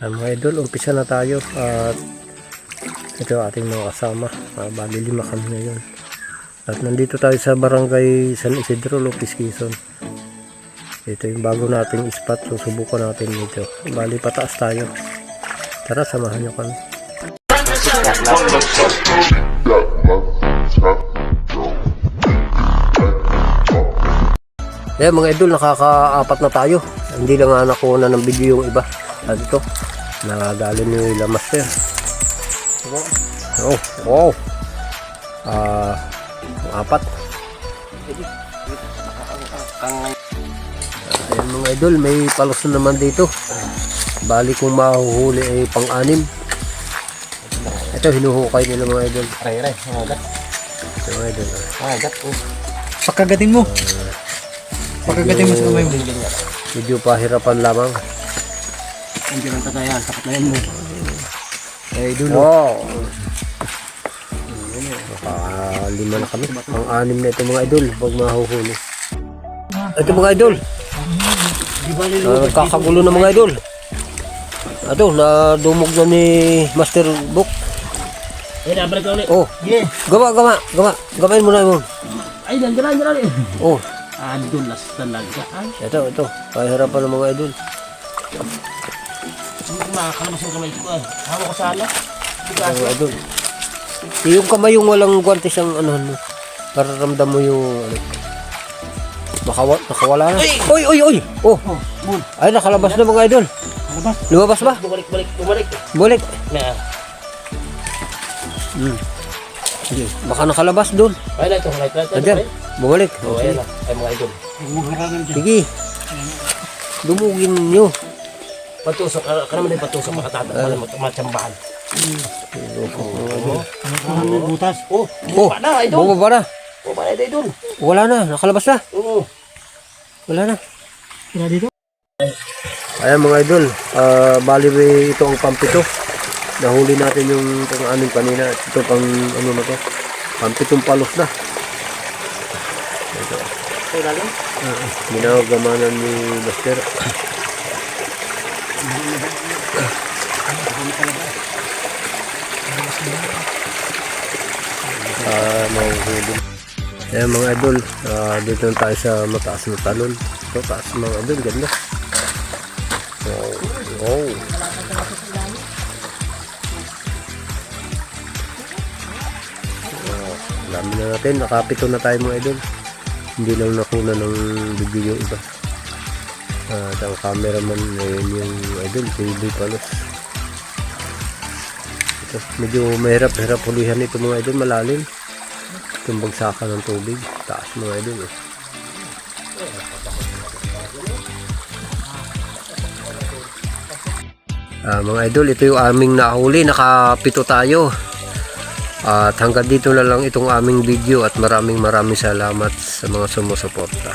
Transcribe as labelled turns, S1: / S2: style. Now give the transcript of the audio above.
S1: Ah, mga idol, umpisa na tayo at ito ang ating mga kasama. Ah, bali lima kami ngayon. At nandito tayo sa barangay San Isidro, Lopez, Quezon. Ito yung bago nating spot. Susubukan natin dito. Bali pataas tayo. Tara, samahan nyo kami. Eh mga idol, nakakaapat na tayo. Hindi lang nga nakuha ng video yung iba. At ito, nagadalo ni La Master. Oh, wow. Ah, apat. Ayan mga idol, may palos na naman dito. Bali kung mahuhuli ay pang-anim. Ito, hinuhukay nila mga idol.
S2: Aray, aray. Nangagat.
S1: Ito mga idol. ah.
S2: Nangagat. Oh.
S3: Pagkagating mo. Pagkagating mo sa kamay mo.
S1: Medyo pahirapan lamang.
S2: Hindi lang tagayan. Sapat na yan mo.
S1: Ay, dulo. Wow. Nakalima na kami. Ang anim na ito mga idol. Pag mahuhuli. Ito mga idol. Uh, kakagulo na mga idol. Ito, nadumog na ni Master Book.
S2: Eh, nabalik ka ulit.
S1: Oh,
S2: Yeah.
S1: gama, gama, gama. Gamain mo na mo.
S2: Ay, nandiyan, nandiyan, nandiyan.
S1: Oh,
S2: Ah, dulas talaga. Ay,
S1: ito, ito. Pahirapan ng mga idol.
S2: Makakalabas yung kamay ko. Ay, hawa ko sana.
S1: Mga idol. Yung kamay yung walang guantes ang ano, ano. Para ramdam mo yung ano. Makawa, nakawala na. Oy, oy, oy. Oh,
S2: Oh,
S1: ay nakalabas na mga idol.
S2: Ano ba?
S1: Lumabas ba?
S2: Bumalik, balik, bumalik.
S1: Balik.
S2: Na.
S1: Hmm. Sige, baka nakalabas doon.
S2: Ay, na ito. Right, right, right.
S1: Nandiyan. Bumalik.
S2: Oh, ayan na. Ay, mga idol.
S1: Sige. Dumugin nyo.
S2: Patusok. Ka ka naman din patusok. Makatata. Uh, Matsambahan.
S3: Ano butas?
S2: Oh,
S1: Oh,
S2: bumaba na, idol.
S1: bumaba na.
S2: Bumaba na, idol.
S1: Wala na, nakalabas na.
S2: Oo.
S1: Wala na.
S3: Kaya dito?
S1: Ayan mga idol, ah bali may ito ang pampito. Nahuli natin yung pang aning kanina. Ito pang ano na to. Pampitong palos na. Ito.
S2: Ay, lalim.
S1: Ginagamanan ni Master. Ah, mahuhuli. Ayan mga idol, ah, dito na tayo sa mataas na talon. Ito, taas mga idol, ganda. Wow. wow. Wow. Dami na natin, nakapito na tayo mga idol. Hindi lang nakuna ng video yung iba. At ang cameraman ngayon yung idol, si Boy Palos. Ito, medyo mahirap-hirap hulihan ito mga idol, malalim. Itong bagsakan ng tubig, taas mga idol. Eh. Ah, mga idol, ito yung aming nahuli, nakapito tayo. At hanggang dito na lang itong aming video at maraming maraming salamat sa mga sumusuporta.